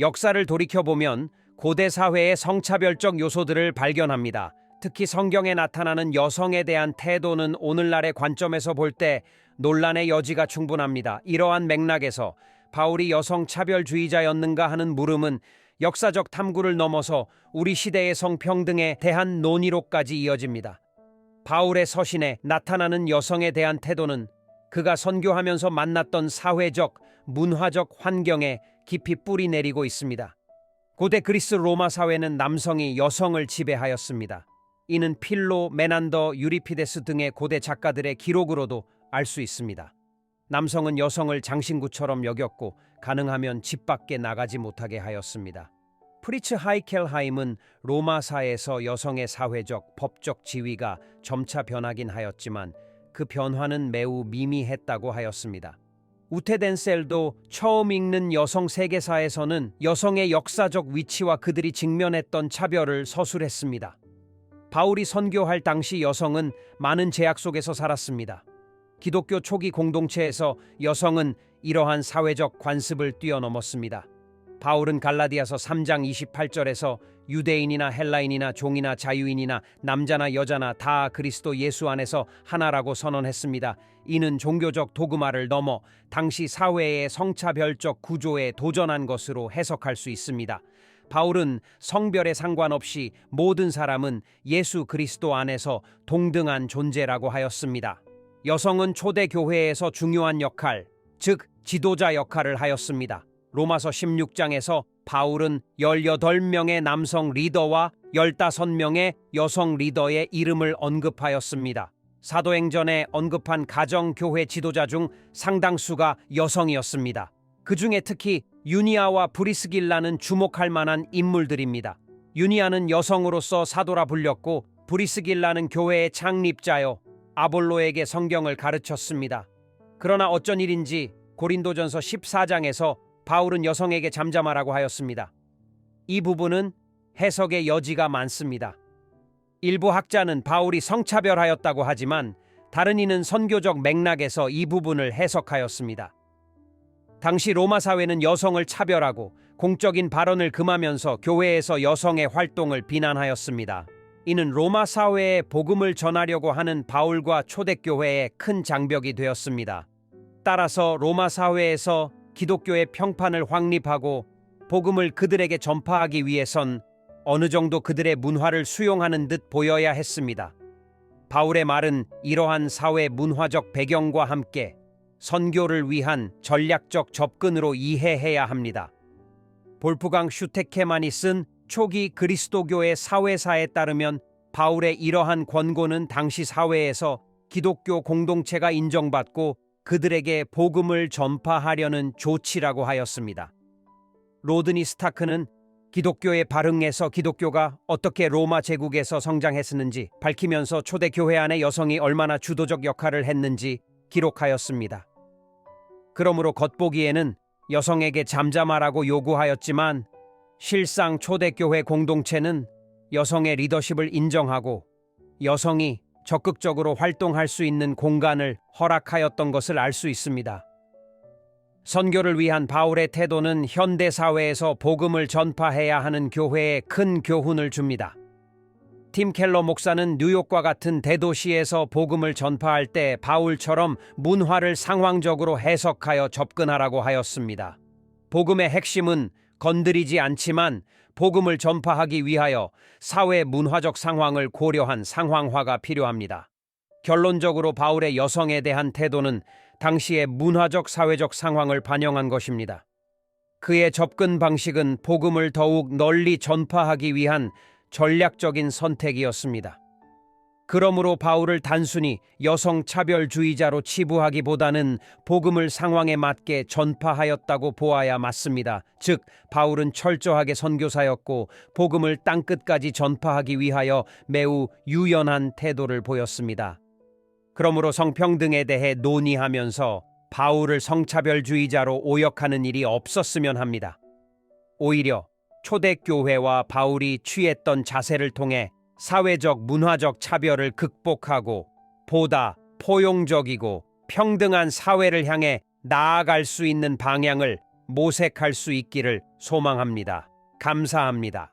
역사를 돌이켜보면 고대 사회의 성차별적 요소들을 발견합니다. 특히 성경에 나타나는 여성에 대한 태도는 오늘날의 관점에서 볼 때 논란의 여지가 충분합니다. 이러한 맥락에서 바울이 여성 차별주의자였는가 하는 물음은 역사적 탐구를 넘어서 우리 시대의 성평등에 대한 논의로까지 이어집니다. 바울의 서신에 나타나는 여성에 대한 태도는 그가 선교하면서 만났던 사회적, 문화적 환경에 깊이 뿌리 내리고 있습니다. 고대 그리스 로마 사회는 남성이 여성을 지배하였습니다. 이는 필로, 메난더, 유리피데스 등의 고대 작가들의 기록으로도 알 수 있습니다. 남성은 여성을 장신구처럼 여겼고 가능하면 집 밖에 나가지 못하게 하였습니다. 프리츠 하이켈하임은 로마사에서 여성의 사회적, 법적 지위가 점차 변하긴 하였지만 그 변화는 매우 미미했다고 하였습니다. 우테덴 셀도 처음 읽는 여성 세계사에서는 여성의 역사적 위치와 그들이 직면했던 차별을 서술했습니다. 바울이 선교할 당시 여성은 많은 제약 속에서 살았습니다. 기독교 초기 공동체에서 여성은 이러한 사회적 관습을 뛰어넘었습니다. 바울은 갈라디아서 3장 28절에서 유대인이나 헬라인이나 종이나 자유인이나 남자나 여자나 다 그리스도 예수 안에서 하나라고 선언했습니다. 이는 종교적 도그마를 넘어 당시 사회의 성차별적 구조에 도전한 것으로 해석할 수 있습니다. 바울은 성별에 상관없이 모든 사람은 예수 그리스도 안에서 동등한 존재라고 하였습니다. 여성은 초대 교회에서 중요한 역할, 즉 지도자 역할을 하였습니다. 로마서 16장에서 바울은 18명의 남성 리더와 15명의 여성 리더의 이름을 언급하였습니다. 사도행전에 언급한 가정교회 지도자 중 상당수가 여성이었습니다. 그 중에 특히 유니아와 브리스길라는 주목할 만한 인물들입니다. 유니아는 여성으로서 사도라 불렸고 브리스길라는 교회의 창립자요 아볼로에게 성경을 가르쳤습니다. 그러나 어쩐 일인지 고린도전서 14장에서 바울은 여성에게 잠잠하라고 하였습니다. 이 부분은 해석의 여지가 많습니다. 일부 학자는 바울이 성차별하였다고 하지만 다른 이는 선교적 맥락에서 이 부분을 해석하였습니다. 당시 로마 사회는 여성을 차별하고 공적인 발언을 금하면서 교회에서 여성의 활동을 비난하였습니다. 이는 로마 사회에 복음을 전하려고 하는 바울과 초대교회의 큰 장벽이 되었습니다. 따라서 로마 사회에서 기독교의 평판을 확립하고 복음을 그들에게 전파하기 위해선 어느 정도 그들의 문화를 수용하는 듯 보여야 했습니다. 바울의 말은 이러한 사회 문화적 배경과 함께 선교를 위한 전략적 접근으로 이해해야 합니다. 볼프강 슈테케만이 쓴 초기 그리스도교의 사회사에 따르면 바울의 이러한 권고는 당시 사회에서 기독교 공동체가 인정받고 그들에게 복음을 전파하려는 조치라고 하였습니다. 로드니 스타크는 기독교에 발흥해서 기독교가 어떻게 로마 제국에서 성장했었는지 밝히면서 초대 교회 안에 여성이 얼마나 주도적 역할을 했는지 기록하였습니다. 그러므로 겉보기에는 여성에게 잠잠하라고 요구하였지만 실상 초대교회 공동체는 여성의 리더십을 인정하고 여성이 적극적으로 활동할 수 있는 공간을 허락하였던 것을 알 수 있습니다. 선교를 위한 바울의 태도는 현대 사회에서 복음을 전파해야 하는 교회에 큰 교훈을 줍니다. 팀 켈러 목사는 뉴욕과 같은 대도시에서 복음을 전파할 때 바울처럼 문화를 상황적으로 해석하여 접근하라고 하였습니다. 복음의 핵심은 건드리지 않지만 복음을 전파하기 위하여 사회 문화적 상황을 고려한 상황화가 필요합니다. 결론적으로 바울의 여성에 대한 태도는 당시의 문화적 사회적 상황을 반영한 것입니다. 그의 접근 방식은 복음을 더욱 널리 전파하기 위한 전략적인 선택이었습니다. 그러므로 바울을 단순히 여성 차별주의자로 치부하기보다는 복음을 상황에 맞게 전파하였다고 보아야 맞습니다. 즉, 바울은 철저하게 선교사였고 복음을 땅 끝까지 전파하기 위하여 매우 유연한 태도를 보였습니다. 그러므로 성평등에 대해 논의하면서 바울을 성차별주의자로 오역하는 일이 없었으면 합니다. 오히려 초대교회와 바울이 취했던 자세를 통해 사회적 문화적 차별을 극복하고 보다 포용적이고 평등한 사회를 향해 나아갈 수 있는 방향을 모색할 수 있기를 소망합니다. 감사합니다.